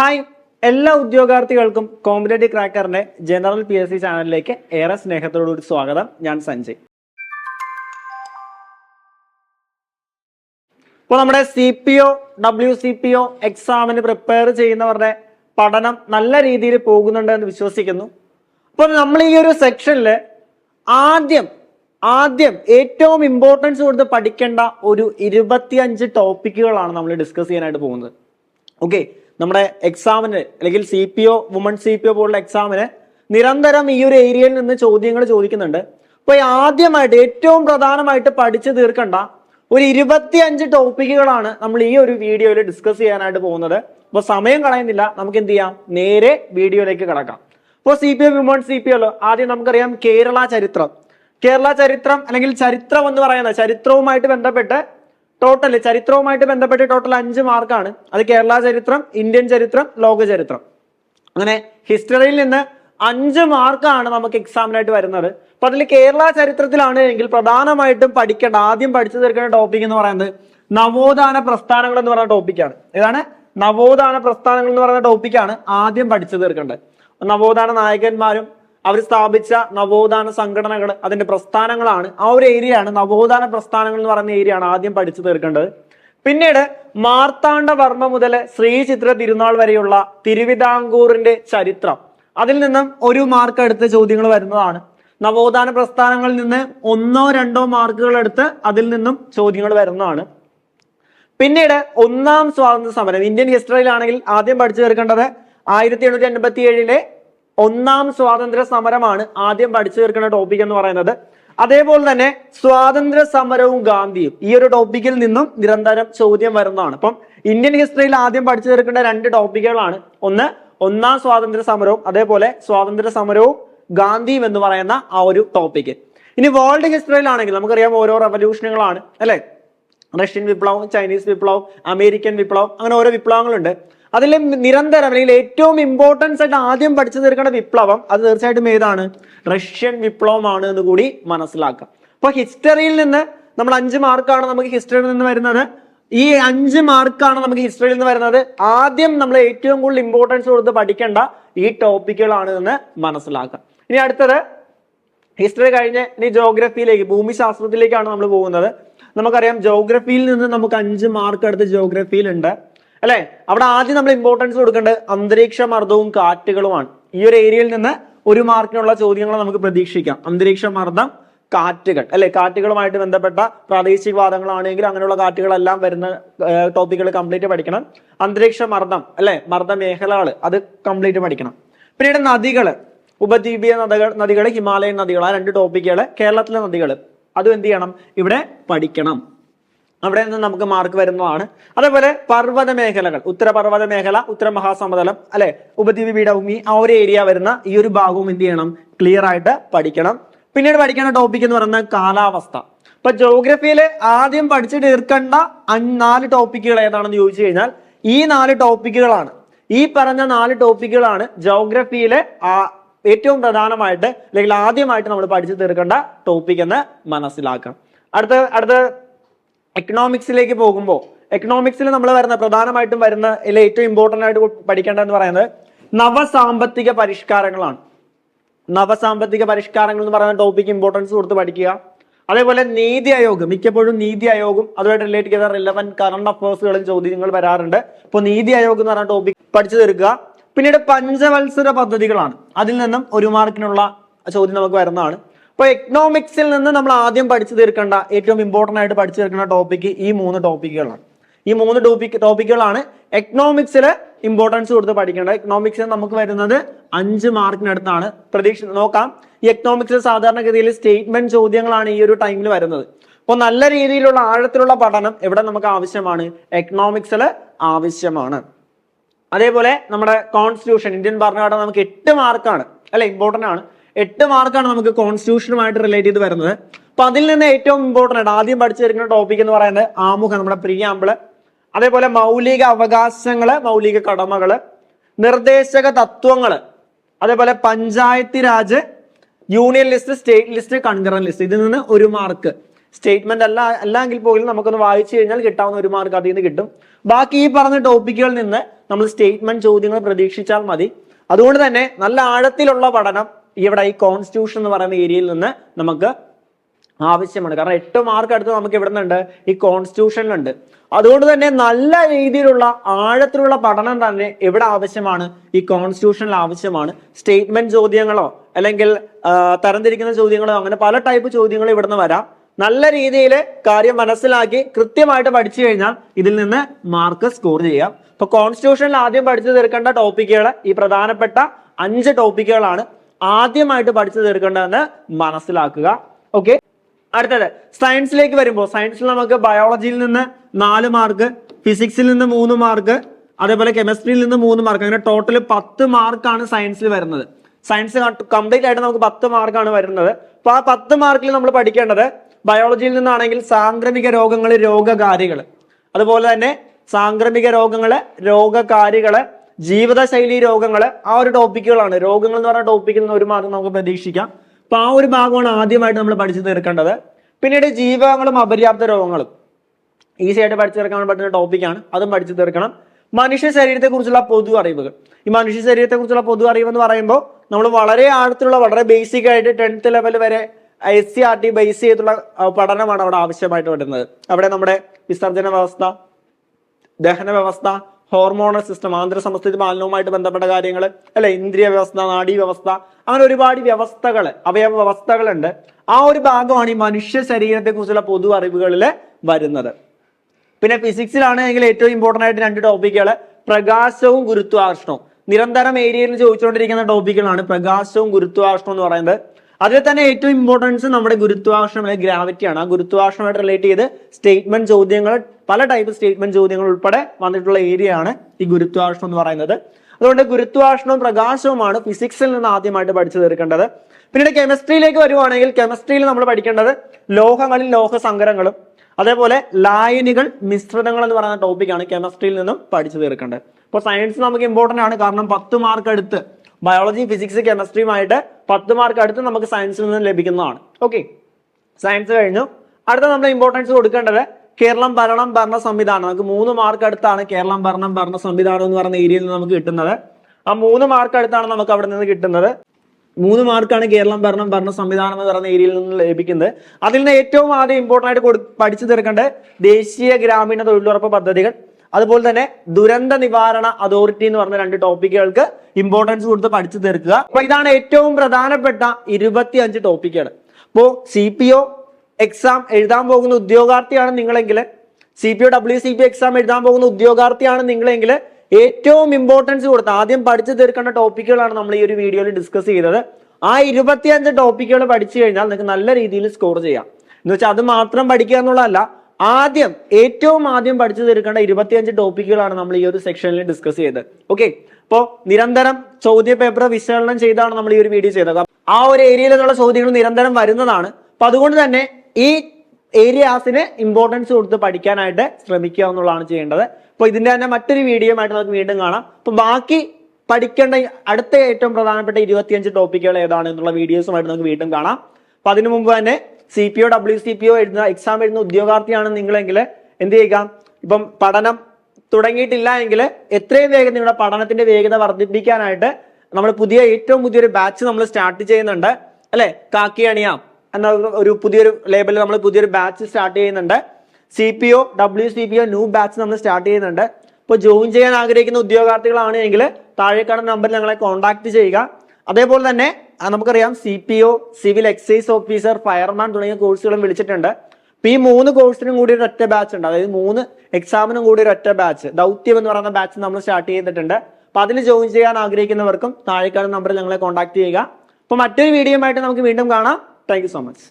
Hi. എല്ലാ ഉദ്യോഗാർത്ഥികൾക്കും competitive ക്രാക്കറിന്റെ ജനറൽ പി എസ് സി ചാനലിലേക്ക് ഏറെ സ്നേഹത്തോടുകൂടി സ്വാഗതം. ഞാൻ സഞ്ജയ്. ഇപ്പോൾ നമ്മുടെ C P O W C P O എക്സാമിന് പ്രിപ്പയർ ചെയ്യുന്നവരുടെ പഠനം നല്ല രീതിയിൽ പോകുന്നുണ്ട് എന്ന് വിശ്വസിക്കുന്നു. അപ്പോൾ നമ്മൾ ഈ ഒരു സെക്ഷനിൽ ആദ്യം ആദ്യം ഏറ്റവും ഇമ്പോർട്ടൻസ് കൊടുത്ത് പഠിക്കേണ്ട ഒരു ഇരുപത്തിയഞ്ച് ടോപ്പിക്കുകളാണ് നമ്മൾ ഡിസ്കസ് ചെയ്യാനായിട്ട് പോകുന്നത്. ഓക്കെ നമ്മുടെ എക്സാമിന് അല്ലെങ്കിൽ C P O woman C P O പോലുള്ള എക്സാമിന് നിരന്തരം ഈ ഒരു ഏരിയയിൽ നിന്ന് ചോദ്യങ്ങൾ ചോദിക്കുന്നുണ്ട്. അപ്പൊ ആദ്യമായിട്ട് ഏറ്റവും പ്രധാനമായിട്ട് പഠിച്ചു തീർക്കേണ്ട ഒരു ഇരുപത്തിയഞ്ച് ടോപ്പിക്കുകളാണ് നമ്മൾ ഈ ഒരു വീഡിയോയിൽ ഡിസ്കസ് ചെയ്യാനായിട്ട് പോകുന്നത്. അപ്പൊ സമയം കളയുന്നില്ല. നമുക്ക് എന്ത് ചെയ്യാം? നേരെ വീഡിയോയിലേക്ക് കിടക്കാം. അപ്പോൾ C P O women C P O ആദ്യം നമുക്കറിയാം കേരള ചരിത്രം. കേരള ചരിത്രം അല്ലെങ്കിൽ ചരിത്രം എന്ന് പറയുന്ന ചരിത്രവുമായിട്ട് ബന്ധപ്പെട്ട് ടോട്ടൽ ചരിത്രവുമായിട്ട് ബന്ധപ്പെട്ട് ടോട്ടൽ അഞ്ച് മാർക്കാണ് അത് കേരള ചരിത്രം ഇന്ത്യൻ ചരിത്രം ലോക ചരിത്രം. അങ്ങനെ ഹിസ്റ്ററിയിൽ നിന്ന് അഞ്ച് മാർക്കാണ് നമുക്ക് എക്സാമിനായിട്ട് വരുന്നത്. അപ്പൊ അതിൽ കേരള ചരിത്രത്തിലാണ് എങ്കിൽ പ്രധാനമായിട്ടും പഠിക്കേണ്ട ആദ്യം പഠിച്ചു തീർക്കേണ്ട ടോപ്പിക് എന്ന് പറയുന്നത് നവോത്ഥാന പ്രസ്ഥാനങ്ങൾ എന്ന് പറയുന്ന ടോപ്പിക്കാണ് ഏതാണ്? നവോത്ഥാന പ്രസ്ഥാനങ്ങൾ എന്ന് പറയുന്ന ടോപ്പിക്കാണ് ആദ്യം പഠിച്ചു തീർക്കേണ്ടത്. നവോത്ഥാന നായകന്മാരും അവർ സ്ഥാപിച്ച നവോത്ഥാന സംഘടനകൾ അതിന്റെ പ്രസ്ഥാനങ്ങളാണ്. ആ ഒരു ഏരിയ ആണ് നവോത്ഥാന പ്രസ്ഥാനങ്ങൾ എന്ന് പറയുന്ന ഏരിയ ആണ് ആദ്യം പഠിച്ചു തീർക്കേണ്ടത്. പിന്നീട് മാർത്താണ്ഡവർമ്മ മുതൽ ശ്രീ ചിത്ര തിരുനാൾ വരെയുള്ള തിരുവിതാംകൂറിന്റെ ചരിത്രം. അതിൽ നിന്നും ഒരു മാർക്ക് എടുത്ത ചോദ്യങ്ങൾ വരുന്നതാണ്. നവോത്ഥാന പ്രസ്ഥാനങ്ങളിൽ നിന്ന് ഒന്നോ രണ്ടോ മാർക്കുകൾ എടുത്ത് അതിൽ നിന്നും ചോദ്യങ്ങൾ വരുന്നതാണ്. പിന്നീട് ഒന്നാം സ്വാതന്ത്ര്യ സമരം ഇന്ത്യൻ ഹിസ്റ്ററിയിലാണെങ്കിൽ ആദ്യം പഠിച്ചു തീർക്കേണ്ടത് ആയിരത്തി എണ്ണൂറ്റി എൺപത്തി ഏഴിലെ ഒന്നാം സ്വാതന്ത്ര്യ സമരമാണ് ആദ്യം പഠിച്ചു തീർക്കുന്ന ടോപ്പിക് എന്ന് പറയുന്നത്. അതേപോലെ തന്നെ സ്വാതന്ത്ര്യ സമരവും ഗാന്ധിയും ഈ ഒരു ടോപ്പിക്കിൽ നിന്നും നിരന്തരം ചോദ്യം വരുന്നതാണ്. അപ്പം ഇന്ത്യൻ ഹിസ്റ്ററിയിൽ ആദ്യം പഠിച്ചു തീർക്കേണ്ട രണ്ട് ടോപ്പിക്കുകളാണ് ഒന്ന് ഒന്നാം സ്വാതന്ത്ര്യ സമരവും അതേപോലെ സ്വാതന്ത്ര്യ സമരവും ഗാന്ധിയും എന്ന് പറയുന്ന ആ ഒരു ടോപ്പിക്ക് ഇനി വേൾഡ് ഹിസ്റ്ററിയിലാണെങ്കിൽ നമുക്കറിയാം ഓരോ റെവല്യൂഷനുകളാണ് അല്ലെ? റഷ്യൻ വിപ്ലവം ചൈനീസ് വിപ്ലവം അമേരിക്കൻ വിപ്ലവം അങ്ങനെ ഓരോ വിപ്ലവങ്ങളുണ്ട്. അതിൽ നിരന്തരം അല്ലെങ്കിൽ ഏറ്റവും ഇമ്പോർട്ടൻസ് ആയിട്ട് ആദ്യം പഠിച്ചു തീർക്കേണ്ട വിപ്ലവം അത് തീർച്ചയായിട്ടും ഏതാണ്? റഷ്യൻ വിപ്ലവമാണ് എന്ന് കൂടി മനസ്സിലാക്കാം. അപ്പൊ ഹിസ്റ്ററിയിൽ നിന്ന് നമ്മൾ അഞ്ച് മാർക്കാണ് നമുക്ക് ഹിസ്റ്ററിയിൽ നിന്ന് വരുന്നത്. ഈ അഞ്ച് മാർക്കാണ് നമുക്ക് ഹിസ്റ്ററിയിൽ നിന്ന് വരുന്നത്. ആദ്യം നമ്മൾ ഏറ്റവും കൂടുതൽ ഇമ്പോർട്ടൻസ് കൊടുത്ത് പഠിക്കേണ്ട ഈ ടോപ്പിക്കുകളാണ് എന്ന് മനസ്സിലാക്കാം. ഇനി അടുത്തത് ഹിസ്റ്ററി കഴിഞ്ഞ് ഇനി ജോഗ്രഫിയിലേക്ക് ഭൂമിശാസ്ത്രത്തിലേക്കാണ് നമ്മൾ പോകുന്നത്. നമുക്കറിയാം ജോഗ്രഫിയിൽ നിന്ന് നമുക്ക് അഞ്ച് മാർക്ക് അടുത്ത് ജോഗ്രഫിയിൽ ഉണ്ട് അല്ലെ? അവിടെ ആദ്യം നമ്മൾ ഇമ്പോർട്ടൻസ് കൊടുക്കേണ്ടത് അന്തരീക്ഷ മർദ്ദവും കാറ്റുകളുമാണ്. ഈ ഒരു ഏരിയയിൽ നിന്ന് ഒരു മാർക്കിനുള്ള ചോദ്യങ്ങൾ നമുക്ക് പ്രതീക്ഷിക്കാം. അന്തരീക്ഷ മർദ്ദം കാറ്റുകൾ. അല്ലെ? കാറ്റുകളുമായിട്ട് ബന്ധപ്പെട്ട പ്രാദേശിക വാദങ്ങളാണെങ്കിൽ അങ്ങനെയുള്ള കാറ്റുകളെല്ലാം വരുന്ന ടോപ്പിക്കുകൾ കംപ്ലീറ്റ് പഠിക്കണം. അന്തരീക്ഷ മർദ്ദം അല്ലെ? മർദ്ദ മേഖലകൾ അത് കംപ്ലീറ്റ് പഠിക്കണം. പിന്നീട് നദികൾ ഉപദ്വീപീയ നദികൾ നദികൾ ഹിമാലയൻ നദികൾ ആ രണ്ട് ടോപ്പിക്കുകൾ കേരളത്തിലെ നദികൾ അതും എന്ത് ചെയ്യണം? ഇവിടെ പഠിക്കണം. അവിടെ നിന്ന് നമുക്ക് മാർക്ക് വരുന്നതാണ്. അതേപോലെ പർവത മേഖലകൾ ഉത്തരപർവത മേഖല ഉത്തര മഹാസമതലം അല്ലെ? ഉപദ്വീപ് പീഠഭൂമി ആ ഒരു ഏരിയ വരുന്ന ഈ ഒരു ഭാഗവും എന്ത് ചെയ്യണം? ക്ലിയർ ആയിട്ട് പഠിക്കണം. പിന്നീട് പഠിക്കേണ്ട ടോപ്പിക് എന്ന് പറയുന്നത് കാലാവസ്ഥ. ഇപ്പൊ ജോഗ്രഫിയിൽ ആദ്യം പഠിച്ചു തീർക്കേണ്ട നാല് ടോപ്പിക്കുകൾ ഏതാണെന്ന് ചോദിച്ചു കഴിഞ്ഞാൽ ഈ നാല് ടോപ്പിക്കുകളാണ് ഈ പറഞ്ഞ നാല് ടോപ്പിക്കുകളാണ് ജോഗ്രഫിയിലെ ഏറ്റവും പ്രധാനമായിട്ട് അല്ലെങ്കിൽ ആദ്യമായിട്ട് നമ്മൾ പഠിച്ചു തീർക്കേണ്ട ടോപ്പിക് എന്ന് മനസ്സിലാക്കാം. അടുത്ത അടുത്ത എക്കണോമിക്സിലേക്ക് പോകുമ്പോൾ എക്കണോമിക്സിൽ നമ്മൾ വരുന്ന പ്രധാനമായിട്ടും വരുന്ന ഏറ്റവും ഇമ്പോർട്ടന്റ് ആയിട്ട് പഠിക്കേണ്ടതെന്ന് പറയുന്നത് നവസാമ്പത്തിക പരിഷ്കാരങ്ങളാണ്. നവസാമ്പത്തിക പരിഷ്കാരങ്ങൾ എന്ന് പറയുന്ന ടോപ്പിക്ക് ഇമ്പോർട്ടൻസ് കൊടുത്ത് പഠിക്കുക. അതേപോലെ നീതി ആയോഗം മിക്കപ്പോഴും നീതി ആയോഗം അതുമായിട്ട് റിലേറ്റ് ചെയ്ത റിലവന്റ് കറണ്ട് അഫേഴ്സുകളും ചോദ്യങ്ങൾ വരാറുണ്ട്. അപ്പോൾ നീതി ആയോഗം എന്ന് പറയുന്ന ടോപ്പിക് പഠിച്ചു തീർക്കുക. പിന്നീട് പഞ്ചവത്സര പദ്ധതികളാണ്. അതിൽ നിന്നും ഒരു മാർക്കിനുള്ള ചോദ്യം നമുക്ക് വരുന്നതാണ്. അപ്പോൾ എക്കണോമിക്സിൽ നിന്ന് നമ്മൾ ആദ്യം പഠിച്ചു തീർക്കേണ്ട ഏറ്റവും ഇമ്പോർട്ടന്റ് ആയിട്ട് പഠിച്ചു തീർക്കേണ്ട ടോപ്പിക്ക് ഈ മൂന്ന് ടോപ്പിക്കുകളാണ് ഈ മൂന്ന് ടോപ്പിക് ടോപ്പിക്കുകളാണ് എക്കണോമിക്സിൽ ഇമ്പോർട്ടൻസ് കൊടുത്ത് പഠിക്കേണ്ടത്. എക്കണോമിക്സിൽ നമുക്ക് വരുന്നത് അഞ്ച് മാർക്കിനടുത്താണ്. പ്രതീക്ഷ നോക്കാം. ഈ എക്കണോമിക്സിൽ സാധാരണഗതിയിൽ സ്റ്റേറ്റ്മെന്റ് ചോദ്യങ്ങളാണ് ഈ ഒരു ടൈമിൽ വരുന്നത്. അപ്പോൾ നല്ല രീതിയിലുള്ള ആഴത്തിലുള്ള പഠനം എവിടെ നമുക്ക് ആവശ്യമാണ്? എക്കണോമിക്സിൽ ആവശ്യമാണ്. അതേപോലെ നമ്മുടെ കോൺസ്റ്റിറ്റ്യൂഷൻ ഇന്ത്യൻ ഭരണഘടന നമുക്ക് എട്ട് മാർക്കാണ്. അല്ലെ ഇമ്പോർട്ടന്റ് ആണ്. എട്ട് മാർക്കാണ് നമുക്ക് കോൺസ്റ്റിറ്റ്യൂഷനുമായിട്ട് റിലേറ്റ് ചെയ്ത് വരുന്നത്. അപ്പൊ അതിൽ നിന്ന് ഏറ്റവും ഇമ്പോർട്ടന്റ് ആയിട്ട് ആദ്യം പഠിച്ചിരിക്കുന്ന ടോപ്പിക് എന്ന് പറയുന്നത് ആമുഖം നമ്മുടെ പ്രിയാമ്പിൾ അതേപോലെ മൗലിക അവകാശങ്ങൾ മൗലിക കടമകൾ നിർദ്ദേശക തത്വങ്ങൾ. അതേപോലെ panchayat raj union list state list concurrent list ഇതിൽ നിന്ന് ഒരു മാർക്ക് സ്റ്റേറ്റ്മെന്റ് അല്ല അല്ലെങ്കിൽ പോലും നമുക്കൊന്ന് വായിച്ചു കഴിഞ്ഞാൽ കിട്ടാവുന്ന ഒരു മാർക്ക് അതിൽ നിന്ന് കിട്ടും. ബാക്കി ഈ പറഞ്ഞ ടോപ്പിക്കുകളിൽ നിന്ന് നമ്മൾ സ്റ്റേറ്റ്മെന്റ് ചോദ്യങ്ങൾ പ്രതീക്ഷിച്ചാൽ മതി. അതുകൊണ്ട് തന്നെ നല്ല ആഴത്തിലുള്ള പഠനം ഇവിടെ ഈ കോൺസ്റ്റിറ്റ്യൂഷൻ എന്ന് പറയുന്ന ഏരിയയിൽ നിന്ന് നമുക്ക് ആവശ്യമാണ്. കാരണം എട്ട് മാർക്ക് അടുത്ത് നമുക്ക് ഇവിടെ നിന്നുണ്ട് ഈ കോൺസ്റ്റിറ്റ്യൂഷനിലുണ്ട് അതുകൊണ്ട് തന്നെ നല്ല രീതിയിലുള്ള ആഴത്തിലുള്ള പഠനം തന്നെ എവിടെ ആവശ്യമാണ്. ഈ കോൺസ്റ്റിറ്റ്യൂഷനിൽ ആവശ്യമാണ്. സ്റ്റേറ്റ്മെന്റ് ചോദ്യങ്ങളോ അല്ലെങ്കിൽ തരംതിരിക്കുന്ന ചോദ്യങ്ങളോ അങ്ങനെ പല ടൈപ്പ് ചോദ്യങ്ങളും ഇവിടുന്ന് വരാം. നല്ല രീതിയിൽ കാര്യം മനസ്സിലാക്കി കൃത്യമായിട്ട് പഠിച്ചു കഴിഞ്ഞാൽ ഇതിൽ നിന്ന് മാർക്ക് സ്കോർ ചെയ്യാം. ഇപ്പൊ കോൺസ്റ്റിറ്റ്യൂഷനിൽ ആദ്യം പഠിച്ചു തീർക്കേണ്ട ടോപ്പിക്കുകൾ ഈ പ്രധാനപ്പെട്ട അഞ്ച് ടോപ്പിക്കുകളാണ് ആദ്യമായിട്ട് പഠിച്ചു തീർക്കേണ്ടതെന്ന് മനസ്സിലാക്കുക. ഓക്കെ അടുത്തത് സയൻസിലേക്ക് വരുമ്പോൾ സയൻസിൽ നമുക്ക് ബയോളജിയിൽ നിന്ന് നാല് മാർക്ക് ഫിസിക്സിൽ നിന്ന് മൂന്ന് മാർക്ക് അതേപോലെ കെമിസ്ട്രിയിൽ നിന്ന് മൂന്ന് മാർക്ക് അങ്ങനെ ടോട്ടൽ പത്ത് മാർക്കാണ് സയൻസിൽ വരുന്നത്. സയൻസ് കംപ്ലീറ്റ് ആയിട്ട് നമുക്ക് പത്ത് മാർക്കാണ് വരുന്നത്. അപ്പൊ ആ പത്ത് മാർക്കിൽ നമ്മൾ പഠിക്കേണ്ടത് ബയോളജിയിൽ നിന്നാണെങ്കിൽ സാംക്രമിക രോഗങ്ങൾ രോഗകാരികൾ അതുപോലെ തന്നെ സാംക്രമിക രോഗങ്ങൾ രോഗകാരികൾ ജീവിതശൈലി രോഗങ്ങൾ ആ ഒരു ടോപ്പിക്കുകളാണ്. രോഗങ്ങൾ എന്ന് പറഞ്ഞ ടോപ്പിക്കിൽ നിന്ന് ഒരു മാർക്ക് നമുക്ക് പ്രതീക്ഷിക്കാം. അപ്പൊ ആ ഒരു ഭാഗമാണ് ആദ്യമായിട്ട് നമ്മൾ പഠിച്ചു തീർക്കേണ്ടത്. പിന്നീട് ജീവകങ്ങളും അപര്യാപ്ത രോഗങ്ങളും. ഈസി ആയിട്ട് പഠിച്ചു തീർക്കാൻ പറ്റുന്ന ടോപ്പിക്കാണ് അതും പഠിച്ചു തീർക്കണം. മനുഷ്യ ശരീരത്തെ കുറിച്ചുള്ള പൊതു അറിവുകൾ. ഈ മനുഷ്യ ശരീരത്തെ കുറിച്ചുള്ള പൊതു അറിവ് എന്ന് പറയുമ്പോൾ നമ്മൾ വളരെ ആഴത്തിലുള്ള വളരെ ബേസിക് ആയിട്ട് ടെൻത്ത് ലെവൽ വരെ S C R T base ചെയ്തുള്ള പഠനമാണ് അവിടെ ആവശ്യമായിട്ട് വരുന്നത്. അവിടെ നമ്മുടെ വിസർജന വ്യവസ്ഥ ദഹന വ്യവസ്ഥ ഹോർമോണൽ സിസ്റ്റം ആന്തര സമസ്ഥിതി മാലിന്യവുമായിട്ട് ബന്ധപ്പെട്ട കാര്യങ്ങൾ അല്ലെ ഇന്ദ്രിയ വ്യവസ്ഥ നാഡീ വ്യവസ്ഥ അങ്ങനെ ഒരുപാട് വ്യവസ്ഥകൾ അവയവ വ്യവസ്ഥകളുണ്ട്. ആ ഒരു ഭാഗമാണ് ഈ മനുഷ്യ ശരീരത്തെ കുറിച്ചുള്ള പൊതു അറിവുകളിൽ വരുന്നത്. പിന്നെ ഫിസിക്സിലാണെങ്കിൽ ഏറ്റവും ഇമ്പോർട്ടന്റ് ആയിട്ട് രണ്ട് ടോപ്പിക്കുകൾ പ്രകാശവും ഗുരുത്വാകർഷണവും. നിരന്തരം ഏരിയയിൽ ചോദിച്ചുകൊണ്ടിരിക്കുന്ന ടോപ്പിക്കുകളാണ് പ്രകാശവും ഗുരുത്വാകർഷണം എന്ന് പറയുന്നത്. അതിൽ തന്നെ ഏറ്റവും ഇമ്പോർട്ടൻസ് നമ്മുടെ ഗുരുത്വാകർഷണം അല്ലെങ്കിൽ ഗ്രാവിറ്റിയാണ് ആ ഗുരുത്വാകർഷണമായിട്ട് റിലേറ്റ് ചെയ്ത് സ്റ്റേറ്റ്മെന്റ് ചോദ്യങ്ങൾ പല ടൈപ്പ് സ്റ്റേറ്റ്മെന്റ് ചോദ്യങ്ങൾ ഉൾപ്പെടെ വന്നിട്ടുള്ള ഏരിയ ആണ് ഈ ഗുരുത്വാകർഷണം എന്ന് പറയുന്നത്. അതുകൊണ്ട് ഗുരുത്വാകർഷണവും പ്രകാശവുമാണ് ഫിസിക്സിൽ നിന്ന് ആദ്യമായിട്ട് പഠിച്ചു തീർക്കേണ്ടത് പിന്നീട് കെമിസ്ട്രിയിലേക്ക് വരുവാണെങ്കിൽ കെമിസ്ട്രിയിൽ നമ്മൾ പഠിക്കേണ്ടത് ലോഹങ്ങളിൽ ലോഹ സങ്കരങ്ങളും അതേപോലെ ലായനികൾ മിശ്രിതങ്ങൾ എന്ന് പറയുന്ന ടോപ്പിക്കാണ് കെമിസ്ട്രിയിൽ നിന്നും പഠിച്ചു തീർക്കേണ്ടത് ഇപ്പൊ സയൻസ് നമുക്ക് ഇമ്പോർട്ടന്റ് ആണ്. കാരണം പത്ത് മാർക്ക് അടുത്ത് ബയോളജി ഫിസിക്സ് കെമിസ്ട്രിയുമായിട്ട് പത്ത് മാർക്ക് അടുത്ത് നമുക്ക് സയൻസിൽ നിന്ന് ലഭിക്കുന്നതാണ്. ഓക്കെ സയൻസ് കഴിഞ്ഞു. അടുത്ത നമ്മൾ ഇമ്പോർട്ടൻസ് കൊടുക്കേണ്ടത് കേരളം ഭരണം ഭരണ സംവിധാനം. നമുക്ക് മൂന്ന് മാർക്ക് അടുത്താണ് കേരളം ഭരണം ഭരണ സംവിധാനം എന്ന് പറയുന്ന ഏരിയയിൽ നിന്ന് നമുക്ക് കിട്ടുന്നത്. ആ മൂന്ന് മാർക്ക് അടുത്താണ് നമുക്ക് അവിടെ നിന്ന് കിട്ടുന്നത്. മൂന്ന് മാർക്കാണ് കേരളം ഭരണം ഭരണ സംവിധാനം എന്ന് പറയുന്ന ഏരിയയിൽ നിന്ന് ലഭിക്കുന്നത്. അതിൽ നിന്ന് ഏറ്റവും ആദ്യം ഇമ്പോർട്ടന്റ് ആയിട്ട് പഠിച്ചു തീർക്കേണ്ടത് ദേശീയ ഗ്രാമീണ തൊഴിലുറപ്പ് പദ്ധതികൾ. അതുപോലെ തന്നെ ദുരന്ത നിവാരണ അതോറിറ്റി എന്ന് പറഞ്ഞ രണ്ട് ടോപ്പിക്കുകൾക്ക് ഇമ്പോർട്ടൻസ് കൊടുത്ത് പഠിച്ചു തീർക്കുക. അപ്പൊ ഇതാണ് ഏറ്റവും പ്രധാനപ്പെട്ട ഇരുപത്തി അഞ്ച് ടോപ്പിക്കുകൾ അപ്പോ സി പി ഒ എക്സാം എഴുതാൻ പോകുന്ന ഉദ്യോഗാർത്ഥിയാണ് നിങ്ങളെങ്കിൽ C P O W C P exam എഴുതാൻ പോകുന്ന ഉദ്യോഗാർത്ഥിയാണ് നിങ്ങളെങ്കിൽ ഏറ്റവും ഇമ്പോർട്ടൻസ് കൊടുത്ത് ആദ്യം പഠിച്ചു തീർക്കേണ്ട ടോപ്പിക്കുകളാണ് നമ്മൾ ഈ ഒരു വീഡിയോയിൽ ഡിസ്കസ് ചെയ്തത്. ആ ഇരുപത്തിയഞ്ച് ടോപ്പിക്കുകൾ പഠിച്ചു കഴിഞ്ഞാൽ നിങ്ങൾക്ക് നല്ല രീതിയിൽ സ്കോർ ചെയ്യാം. എന്ന് വെച്ചാൽ അത് മാത്രം പഠിക്കുക എന്നുള്ളതല്ല ആദ്യം ഏറ്റവും ആദ്യം പഠിച്ചു തീർക്കേണ്ട ഇരുപത്തിയഞ്ച് ടോപ്പിക്കുകളാണ് നമ്മൾ ഈ ഒരു സെക്ഷനിൽ ഡിസ്കസ് ചെയ്തത്. ഓക്കെ അപ്പോൾ നിരന്തരം ചോദ്യ പേപ്പർ വിശകലനം ചെയ്താണ് നമ്മൾ ഈ ഒരു വീഡിയോ ചെയ്തത്. ആ ഒരു ഏരിയയിൽ നിന്നുള്ള ചോദ്യങ്ങൾ നിരന്തരം വരുന്നതാണ്. അപ്പൊ അതുകൊണ്ട് തന്നെ ഈ ഏരിയാസിന് ഇമ്പോർട്ടൻസ് കൊടുത്ത് പഠിക്കാനായിട്ട് ശ്രമിക്കുക എന്നുള്ളതാണ് ചെയ്യേണ്ടത്. അപ്പോൾ ഇതിന്റെ തന്നെ മറ്റൊരു വീഡിയോ ആയിട്ട് നമുക്ക് വീണ്ടും കാണാം. അപ്പൊ ബാക്കി പഠിക്കേണ്ട അടുത്ത ഏറ്റവും പ്രധാനപ്പെട്ട ഇരുപത്തിയഞ്ച് ടോപ്പിക്കുകൾ ഏതാണ് എന്നുള്ള വീഡിയോസുമായിട്ട് നമുക്ക് വീണ്ടും കാണാം. അപ്പൊ അതിനു മുമ്പ് തന്നെ C P O W C P O എഴുതുന്ന എക്സാം എഴുതുന്ന ഉദ്യോഗാർത്ഥിയാണ് നിങ്ങളെങ്കിൽ എന്ത് ചെയ്യുക? ഇപ്പം പഠനം തുടങ്ങിയിട്ടില്ല എങ്കിൽ എത്രയും വേഗം നിങ്ങളുടെ പഠനത്തിന്റെ വേഗത വർദ്ധിപ്പിക്കാനായിട്ട് നമ്മൾ പുതിയ ഏറ്റവും പുതിയൊരു ബാച്ച് നമ്മൾ സ്റ്റാർട്ട് ചെയ്യുന്നുണ്ട്. അല്ലെ? കാക്കി അണിയാം എന്ന ഒരു പുതിയൊരു ലേബലിൽ നമ്മൾ പുതിയൊരു ബാച്ച് സ്റ്റാർട്ട് ചെയ്യുന്നുണ്ട്. C P O W C P O new batch നമ്മൾ സ്റ്റാർട്ട് ചെയ്യുന്നുണ്ട്. ഇപ്പോൾ ജോയിൻ ചെയ്യാൻ ആഗ്രഹിക്കുന്ന ഉദ്യോഗാർത്ഥികളാണ് എങ്കിൽ താഴെ കാണുന്ന നമ്പറിൽ ഞങ്ങളെ കോൺടാക്ട് ചെയ്യുക. അതേപോലെ തന്നെ നമുക്കറിയാം C P O civil excise officer fireman തുടങ്ങിയ കോഴ്സുകളും വിളിച്ചിട്ടുണ്ട്. ഈ മൂന്ന് കോഴ്സിനും കൂടി ഒരു ഒറ്റ ബാച്ച് ഉണ്ട്. അതായത് മൂന്ന് എക്സാമിനും കൂടി ഒരു ഒറ്റ ബാച്ച് ദൗത്യം എന്ന് പറയുന്ന ബാച്ച് നമ്മൾ സ്റ്റാർട്ട് ചെയ്തിട്ടുണ്ട്. അപ്പൊ അതിൽ ജോയിൻ ചെയ്യാൻ ആഗ്രഹിക്കുന്നവർക്കും താഴെ കാണുന്ന നമ്പറിൽ ഞങ്ങളെ കോൺടാക്ട് ചെയ്യുക. അപ്പൊ മറ്റൊരു വീഡിയോ ആയിട്ട് നമുക്ക് വീണ്ടും കാണാം. Thank so much